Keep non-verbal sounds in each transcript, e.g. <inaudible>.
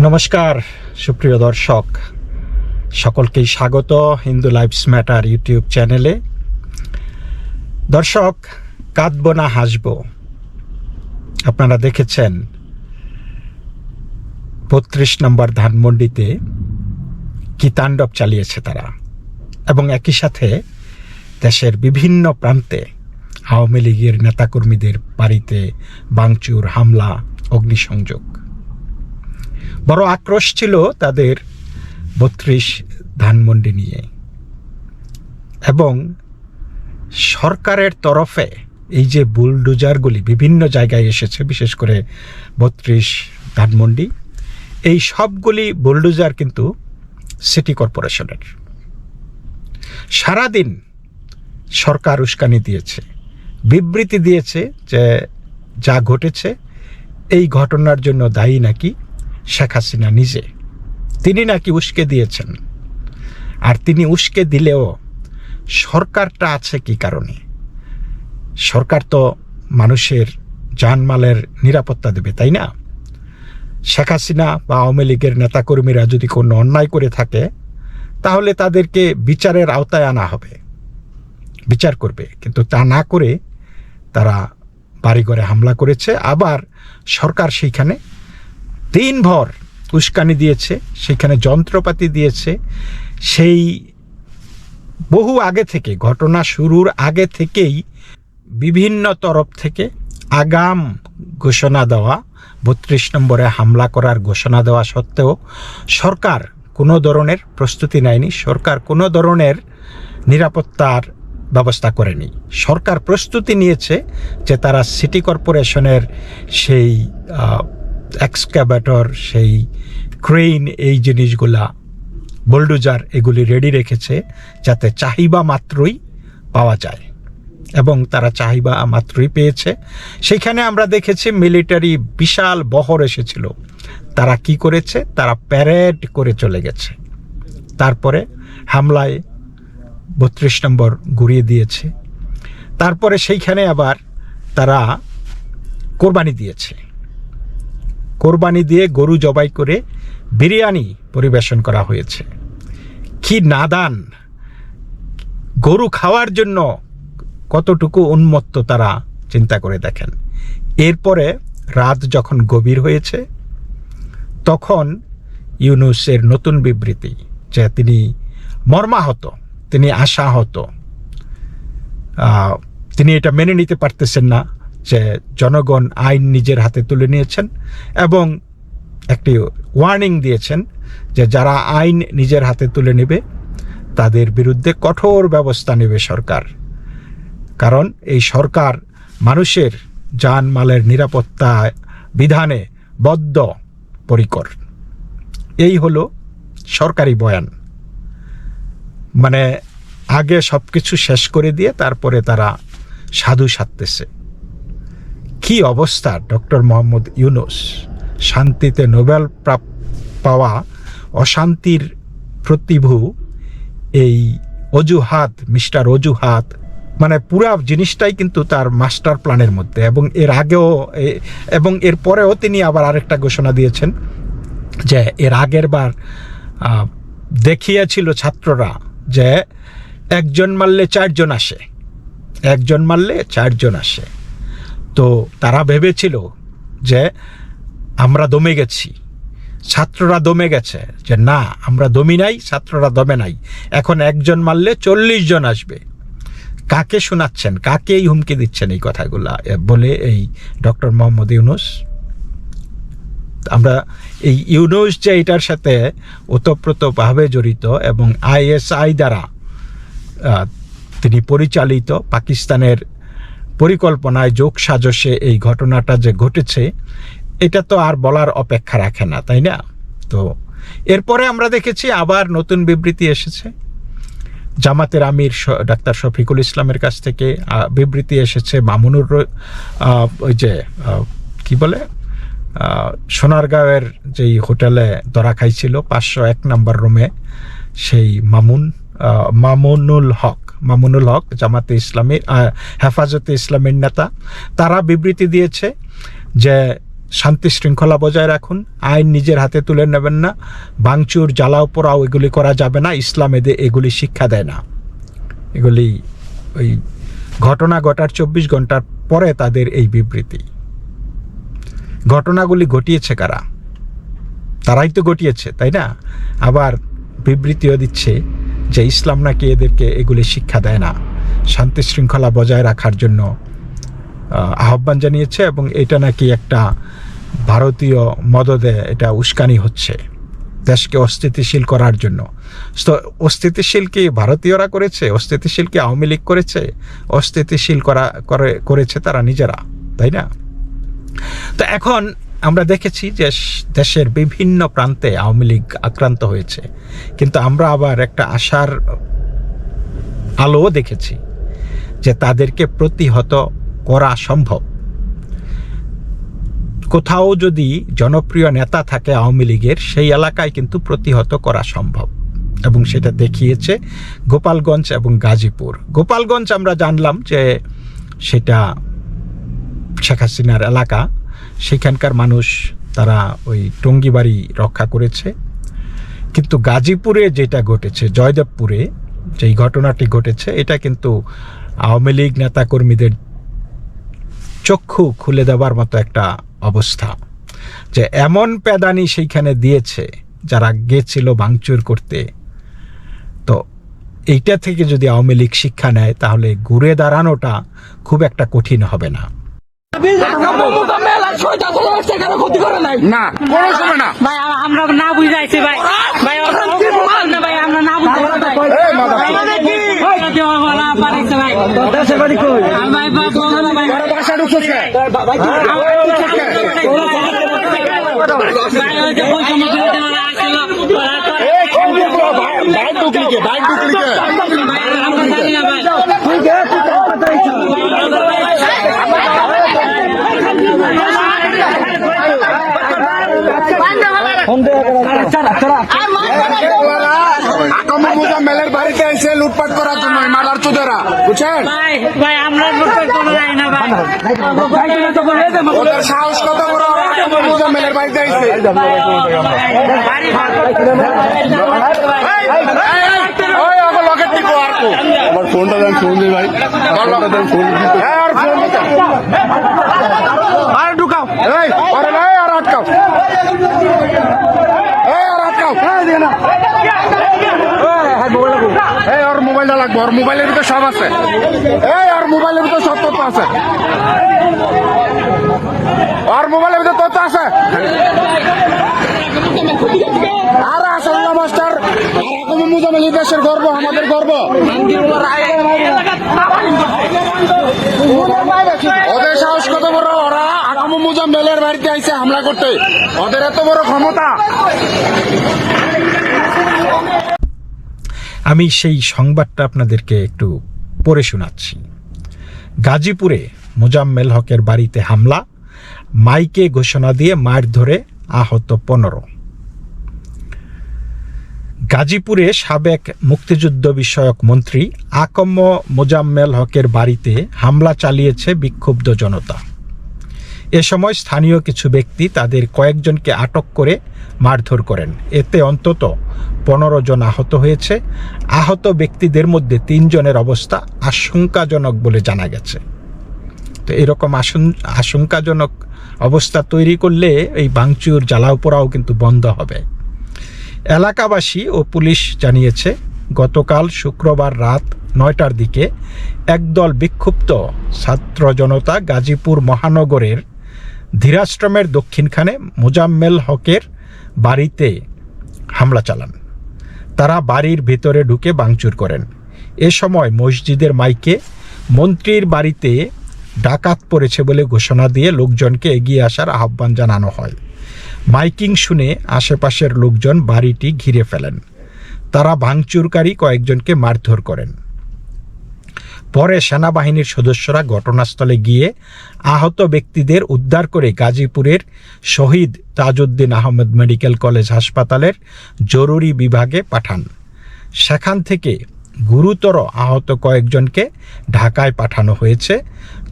নমস্কার, সুপ্রিয় দর্শক। সকলকেই স্বাগত হিন্দু লাইফস ম্যাটার ইউটিউব চ্যানেলে। দর্শক, কাঁদব না হাসব। আপনারা দেখেছেন বত্রিশ নম্বর ধানমন্ডিতে কি তাণ্ডব চালিয়েছে তারা। এবং একই সাথে দেশের বিভিন্ন প্রান্তে আওয়ামী লীগের নেতাকর্মীদের বাড়িতে বাংচুর হামলা, অগ্নিসংযোগ। বড় আক্রোশ ছিল তাদের বত্রিশ ধানমন্ডি নিয়ে। এবং সরকারের তরফে এই যে বুলডোজারগুলি বিভিন্ন জায়গায় এসেছে, বিশেষ করে বত্রিশ ধানমন্ডি, এই সবগুলি বুলডোজার কিন্তু সিটি কর্পোরেশনের। সারাদিন সরকার উস্কানি দিয়েছে, বিবৃতি দিয়েছে যে যা ঘটেছে, এই ঘটনার জন্য দায়ী নাকি শেখ হাসিনা নিজে। তিনি নাকি উস্কে দিয়েছেন। আর তিনি উস্কে দিলেও সরকারটা আছে কি কারণে? সরকার তো মানুষের জানমালের নিরাপত্তা দেবে, তাই না? শেখ হাসিনা বা আওয়ামী লীগের নেতাকর্মীরা যদি কোনো অন্যায় করে থাকে, তাহলে তাদেরকে বিচারের আওতায় আনা হবে। বিচার করবে। কিন্তু তা না করে তারা বাড়িঘরে হামলা করেছে। আবার সরকার সেইখানে দিনভর উস্কানি দিয়েছে, সেখানে যন্ত্রপাতি দিয়েছে। সেই বহু আগে থেকে, ঘটনা শুরুর আগে থেকেই বিভিন্ন তরফ থেকে আগাম ঘোষণা দেওয়া, বত্রিশ নম্বরে হামলা করার ঘোষণা দেওয়া সত্ত্বেও সরকার কোনো ধরনের প্রস্তুতি নেয়নি। সরকার কোনো ধরনের নিরাপত্তার ব্যবস্থা করেনি। সরকার প্রস্তুতি নিয়েছে যে তারা সিটি কর্পোরেশনের সেই এক্সক্যাভেটর সেই ক্রেইন এই জিনিসগুলা বোল্ডোজার এগুলি রেডি রেখেছে যাতে চাহিবা মাত্রই পাওয়া যায়। এবং তারা চাহিবা মাত্রই পেয়েছে। সেখানে আমরা দেখেছি মিলিটারি বিশাল বহর এসেছিল। তারা কি করেছে? তারা প্যারেড করে চলে গেছে। তারপরে হামলায় বত্রিশ নম্বর ঘুরিয়ে দিয়েছে। তারপরে সেইখানে আবার তারা কোরবানি দিয়েছে। কোরবানি দিয়ে গরু জবাই করে বিরিয়ানি পরিবেশন করা হয়েছে। কি নাদান! গরু খাওয়ার জন্য কতটুকু উন্মত্ত তারা চিন্তা করে দেখেন। এরপরে রাত যখন গভীর হয়েছে, তখন ইউনুসের নতুন বিবৃতি যে তিনি মর্মাহত, তিনি আশাহত তিনি এটা মেনে নিতে পারতেছেন না। যে জনগণ আইন নিজের হাতে তুলে নিয়েছেন এবং একটি ওয়ার্নিং দিয়েছেন যে যারা আইন নিজের হাতে তুলে নেবে, তাদের বিরুদ্ধে কঠোর ব্যবস্থা নেবে সরকার। কারণ এই সরকার মানুষের জানমালের নিরাপত্তা বিধানে বদ্ধ পরিকর এই হলো সরকারি বয়ান। মানে আগে সব কিছু শেষ করে দিয়ে তারপরে তারা সাধু সাধতেছে। কি অবস্থা, ডক্টর মোহাম্মদ ইউনুস? শান্তিতে নোবেল পাওয়া অশান্তির প্রতিভু এই অজুহাত, মিস্টার অজুহাত মানে পুরা জিনিসটাই কিন্তু তার মাস্টার প্ল্যানের মধ্যে এবং এর আগেও এবং এর পরেও তিনি আবার আরেকটা ঘোষণা দিয়েছেন যে এর আগের বার দেখিয়েছিল ছাত্ররা যে একজন মারলে চারজন আসে, একজন মারলে চারজন আসে। তো তারা ভেবেছিল যে আমরা দমে গেছি। ছাত্ররা দমে গেছে যে না, আমরা দমি নাই, ছাত্ররা দমে নাই। এখন একজন মারলে চল্লিশ জন আসবে। কাকে শোনাচ্ছেন? কাকে এই হুমকি দিচ্ছেন এই কথাগুলা? বলে এই ডক্টর মোহাম্মদ ইউনুস। আমরা এই ইউনুস যে এটার সাথে ওতপ্রোতভাবে জড়িত এবং আইএসআই দ্বারা তিনি পরিচালিত পাকিস্তানের পরিকল্পনায় যোগ সাজসে এই ঘটনাটা যে ঘটেছে, এটা তো আর বলার অপেক্ষা রাখে না, তাই না? তো এরপরে আমরা দেখেছি আবার নতুন বিবৃতি এসেছে। জামাতের আমির ডাক্তার শফিকুল ইসলামের কাছ থেকে বিবৃতি এসেছে মামুনুর ওই যে কি বলে? সোনারগাঁওয়ের যেই হোটেলে ধরা খাইছিল, পাঁচশো এক নম্বর রুমে সেই মামুন মামুনুল হক। মামুনুল হক, জামাতে ইসলামী হেফাজতে ইসলামের নেতা। তারা বিবৃতি দিয়েছে যে শান্তি শৃঙ্খলা বজায় রাখুন, আইন নিজের হাতে তুলে নেবেন না বাংচুর জ্বালাও পোড়াও এগুলি করা যাবে না, ইসলাম এদের এগুলি শিক্ষা দেয় না। এগুলি ওই ঘটনা ঘটার চব্বিশ ঘণ্টার পরে তাদের এই বিবৃতি। ঘটনাগুলি ঘটিয়েছে কারা? তারাই তো ঘটিয়েছে, তাই না? আবার বিবৃতিও দিচ্ছে যে ইসলাম নাকি এদেরকে এগুলি শিক্ষা দেয় না, শান্তি শৃঙ্খলা বজায় রাখার জন্য আহ্বান জানিয়েছে এবং এটা নাকি একটা ভারতীয় মদদে এটা উস্কানি হচ্ছে দেশকে অস্থিতিশীল করার জন্য। তো অস্থিতিশীল কি ভারতীয়রা করেছে? অস্থিতিশীল কি আওয়ামী লীগ করেছে? অস্থিতিশীল করা, করে, করেছে তারা নিজেরা, তাই না? তো এখন আমরা দেখেছি যে দেশের বিভিন্ন প্রান্তে আওয়ামী লীগ আক্রান্ত হয়েছে। কিন্তু আমরা আবার একটা আশার আলোও দেখেছি যে তাদেরকে প্রতিহত করা সম্ভব। কোথাও যদি জনপ্রিয় নেতা থাকে আওয়ামী লীগের, সেই এলাকায় কিন্তু প্রতিহত করা সম্ভব। এবং সেটা দেখিয়েছে গোপালগঞ্জ এবং গাজীপুর। গোপালগঞ্জ আমরা জানলাম যে সেটা শেখ হাসিনার এলাকা। সেখানকার মানুষ তারা ওই টঙ্গিবাড়ি রক্ষা করেছে। কিন্তু গাজীপুরে যেটা ঘটেছে, জয়দেবপুরে যেই ঘটনাটি ঘটেছে, এটা কিন্তু আওয়ামী লীগ নেতাকর্মীদের চক্ষু খুলে দেওয়ার মতো একটা অবস্থা। যে এমন প্যাদানি সেইখানে দিয়েছে, যারা গেছিল ভাঙচুর করতে। তো এইটা থেকে যদি আওয়ামী লীগ শিক্ষা নেয়, তাহলে ঘুরে দাঁড়ানোটা খুব একটা কঠিন হবে না। না কোনো সময় না। ভাই আমরা না বুঝাইছি ভাই। ভাই ভাই আমরা না বুঝাইছি ভাই এই মাথা ওরা দেওয়া বলা পারিছে ভাই আর ভাই বাপ বলো না ভাই বাসা ঢুকছে ভাই ওই যে পয়সা মতো দিতে বলা আসছিল ওরা করে এই কোন দিকে বাইক ঢুকলি কে বাইক ঢুকলি কে ভাই আমরা জানি না ভাই আকামা মুজাম্মেলের বাড়িতে এসে লুটপাট করার জন্য এই মালার চোদেরা বুঝছেন ভাই ভাই আমরা লুটপাট করে যাই না ভাই ওদের সাহস কত বড় মুজাম্মেলের বাড়িতে এসে আমার ফোনটা দেন ফোন দিই ভাই ফোনটা দেন ফোন দিতে হ্যাঁ আর ফোন দিতে আর ঢুকাও এই আরে নাই আর আটকাও এই আর আটকাও এই ওর মোবাইলটা লাগবে ওর মোবাইলের ভিতরে সব আছে। এই, ওর মোবাইলের ভিতরে সব তথ্য আছে। ওর মোবাইলের ভিতরে তথ্য আছে। আর আসল্লা মাস্টার? আর মুজামিল দেশের গর্ব, আমাদের গর্ব। ওদের সাহস কত বড়? ওরা আগামী মুজাম্মেলের বাড়িতে আইসে হামলা করতে। ওদের এত বড় ক্ষমতা। আমি সেই সংবাদটা আপনাদেরকে একটু পড়ে শোনাচ্ছি। গাজীপুরে মোজাম্মেল হকের বাড়িতে হামলা, মাইকে ঘোষণা দিয়ে মার ধরে আহত পনেরো। গাজীপুরে সাবেক মুক্তিযুদ্ধ বিষয়ক মন্ত্রী আকম্ম মোজাম্মেল হকের বাড়িতে হামলা চালিয়েছে বিক্ষুব্ধ জনতা। এ সময় স্থানীয় কিছু ব্যক্তি তাদের কয়েকজনকে আটক করে মারধর করেন। এতে অন্তত পনেরো জন আহত হয়েছে। আহত ব্যক্তিদের মধ্যে তিনজনের অবস্থা আশঙ্কাজনক বলে জানা গেছে। তো এরকম আশং- আশঙ্কাজনক অবস্থা তৈরি করলে এই বাংচুর জ্বালাও পোড়াও কিন্তু বন্ধ হবে। এলাকাবাসী ও পুলিশ জানিয়েছে, গতকাল শুক্রবার রাত নয়টার দিকে একদল বিক্ষুব্ধ ছাত্র জনতা গাজীপুর মহানগরের ধীরাশ্রমের দক্ষিণখানে মোজাম্মেল হকের বাড়িতে হামলা চালান। তারা বাড়ির ভেতরে ঢুকে ভাঙচুর করেন। এ সময় মসজিদের মাইকে মন্ত্রীর বাড়িতে ডাকাত পড়েছে বলে ঘোষণা দিয়ে লোকজনকে এগিয়ে আসার আহ্বান জানানো হয়। মাইকিং শুনে আশেপাশের লোকজন বাড়িটি ঘিরে ফেলেন। তারা ভাঙচুরকারী কয়েকজনকে মারধর করেন। পরে সেনাবাহিনীর সদস্যরা ঘটনাস্থলে গিয়ে আহত ব্যক্তিদের উদ্ধার করে গাজীপুরের শহীদ তাজউদ্দিন আহমেদ মেডিকেল কলেজ হাসপাতালের জরুরি বিভাগে পাঠান। সেখান থেকে গুরুতর আহত কয়েকজনকে ঢাকায় পাঠানো হয়েছে।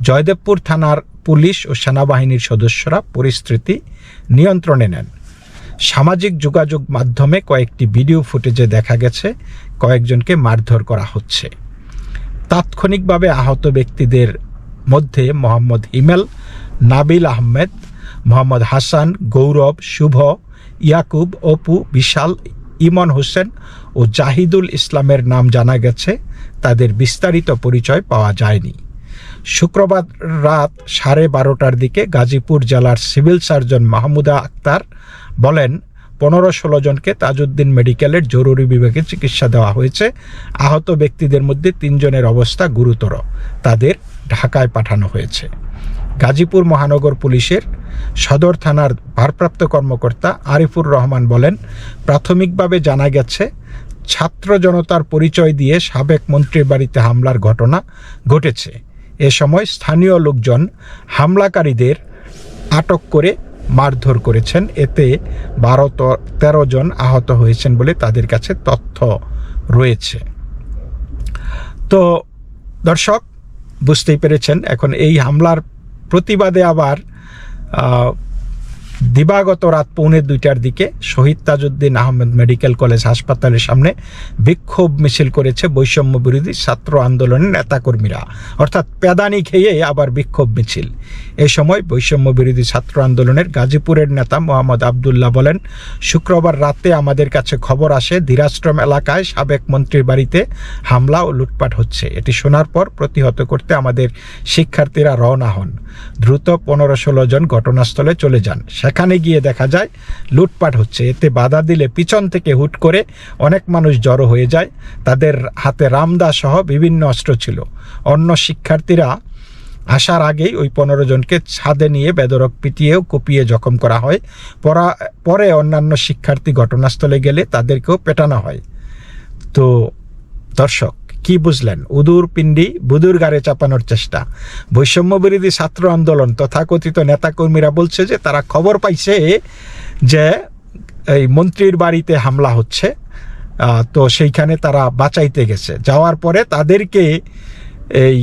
জয়দেবপুর থানার পুলিশ ও সেনাবাহিনীর সদস্যরা পরিস্থিতি নিয়ন্ত্রণে নেন। সামাজিক যোগাযোগ মাধ্যমে কয়েকটি ভিডিও ফুটেজে দেখা গেছে, কয়েকজনকে মারধর করা হচ্ছে। তাৎক্ষণিকভাবে আহত ব্যক্তিদের মধ্যে মোহাম্মদ হিমেল নাবিল আহমেদ, মোহাম্মদ হাসান, গৌরব, শুভ, ইয়াকুব, অপু, বিশাল, ইমন হোসেন ও জাহিদুল ইসলামের নাম জানা গেছে। তাদের বিস্তারিত পরিচয় পাওয়া যায়নি। শুক্রবার রাত সাড়ে বারোটার দিকে গাজীপুর জেলার সিভিল সার্জন মাহমুদা আক্তার বলেন পনেরো ষোলো জনকে তাজউদ্দিন মেডিকেলের জরুরি বিভাগে চিকিৎসা দেওয়া হয়েছে। আহত ব্যক্তিদের মধ্যে তিনজনের অবস্থা গুরুতর। তাদের ঢাকায় পাঠানো হয়েছে। গাজীপুর মহানগর পুলিশের সদর থানার ভারপ্রাপ্ত কর্মকর্তা আরিফুর রহমান বলেন, প্রাথমিকভাবে জানা গেছে, ছাত্র জনতার পরিচয় দিয়ে সাবেক মন্ত্রীর বাড়িতে হামলার ঘটনা ঘটেছে। এ সময় স্থানীয় লোকজন হামলাকারীদের আটক করে মারধর করেছেন। এতে বারো তেরো জন আহত হয়েছেন বলে তাদের কাছে তথ্য রয়েছে। তো দর্শক, বুঝতেই পেরেছেন, এখন এই হামলার প্রতিবাদে আবার দিবাগত রাত পৌনে দুইটার দিকে শহীদ তাজউদ্দিন আহমেদ মেডিকেল কলেজ হাসপাতালের সামনে বিক্ষোভ মিছিল করেছে বৈষম্য বিরোধী ছাত্র আন্দোলনের নেতাকর্মীরা। অর্থাৎ পেদানি খেয়ে আবার বিক্ষোভ মিছিল। এ সময় বৈষম্য বিরোধী ছাত্র আন্দোলনের গাজীপুরের নেতা মোহাম্মদ আবদুল্লাহ বলেন, শুক্রবার রাতে আমাদের কাছে খবর আসে ধীরাশ্রম এলাকায় সাবেক মন্ত্রীর বাড়িতে হামলা ও লুটপাট হচ্ছে। এটি শোনার পর প্রতিহত করতে আমাদের শিক্ষার্থীরা রওনা হন। দ্রুত পনেরো ষোলো জন ঘটনাস্থলে চলে যান। সেখানে গিয়ে দেখা যায়, লুটপাট হচ্ছে। এতে বাধা দিলে পিছন থেকে হুট করে অনেক মানুষ জড়ো হয়ে যায়। তাদের হাতে রামদা সহ বিভিন্ন অস্ত্র ছিল। অন্য শিক্ষার্থীরা আসার আগেই ওই পনেরো জনকে ছাদে নিয়ে বেদরক পিটিয়েও কুপিয়ে জখম করা হয়। পরা, পরে অন্যান্য শিক্ষার্থী ঘটনাস্থলে গেলে তাদেরকেও পেটানো হয়। তো দর্শক কি বুঝলেন উদুর পিণ্ডি বুদুর গাড়ে চাপানোর চেষ্টা। বৈষম্য বিরোধী ছাত্র আন্দোলন তথাকথিত নেতাকর্মীরা বলছে যে, তারা খবর পাইছে যে, এই মন্ত্রীর বাড়িতে হামলা হচ্ছে তো সেইখানে তারা বাঁচাইতে গেছে। যাওয়ার পরে তাদেরকে এই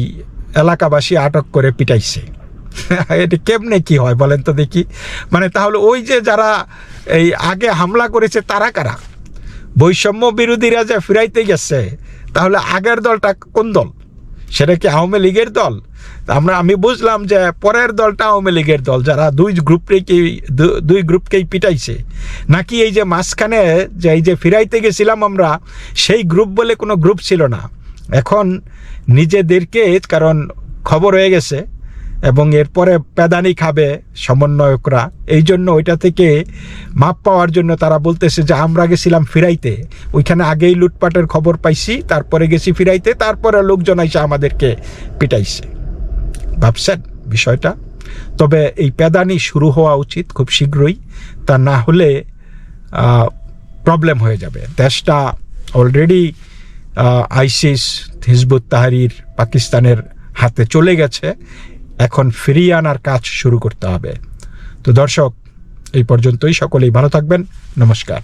এলাকাবাসী আটক করে পিটাইছে। <laughs> এটা কেমনে কি হয় বলেন তো দেখি। মানে তাহলে ওই যে যারা এই আগে হামলা করেছে তারা কারা? বৈষম্য বিরোধীরা যে ফিরাইতে গেছে তাহলে আগের দলটা কোন দল? সেটা কি আওয়ামী লীগের দল? আমরা, আমি বুঝলাম যে পরের দলটা আওয়ামী লীগের দল, যারা দুই গ্রুপকেই দু- দুই গ্রুপকেই পিটাইছে। নাকি এই যে মাঝখানে যে, এই যে ফিরাইতে গেছিলাম আমরা, সেই গ্রুপ বলে কোনো গ্রুপ ছিল না। এখন নিজেদেরকে, কারণ খবর হয়ে গেছে এবং এরপরে পেদানি খাবে সমন্বয়করা। এই জন্য ওইটা থেকে মাপ পাওয়ার জন্য তারা বলতেছে যে, আমরা গেছিলাম ফিরাইতে। ওইখানে আগেই লুটপাটের খবর পাইছি, তারপরে গেছি ফিরাইতে, তারপরে লোকজন এসে আমাদেরকে পিটাইছে। ভাবছেন বিষয়টা? তবে এই পেদানি শুরু হওয়া উচিত খুব শীঘ্রই। তা না হলে প্রবলেম হয়ে যাবে। দেশটা অলরেডি আইসিস হিজবুত তাহারির পাকিস্তানের হাতে চলে গেছে। এখন ফিরিয়ে আনার কাজ শুরু করতে হবে। তো দর্শক, এই পর্যন্তই। সকলেই ভালো থাকবেন। নমস্কার।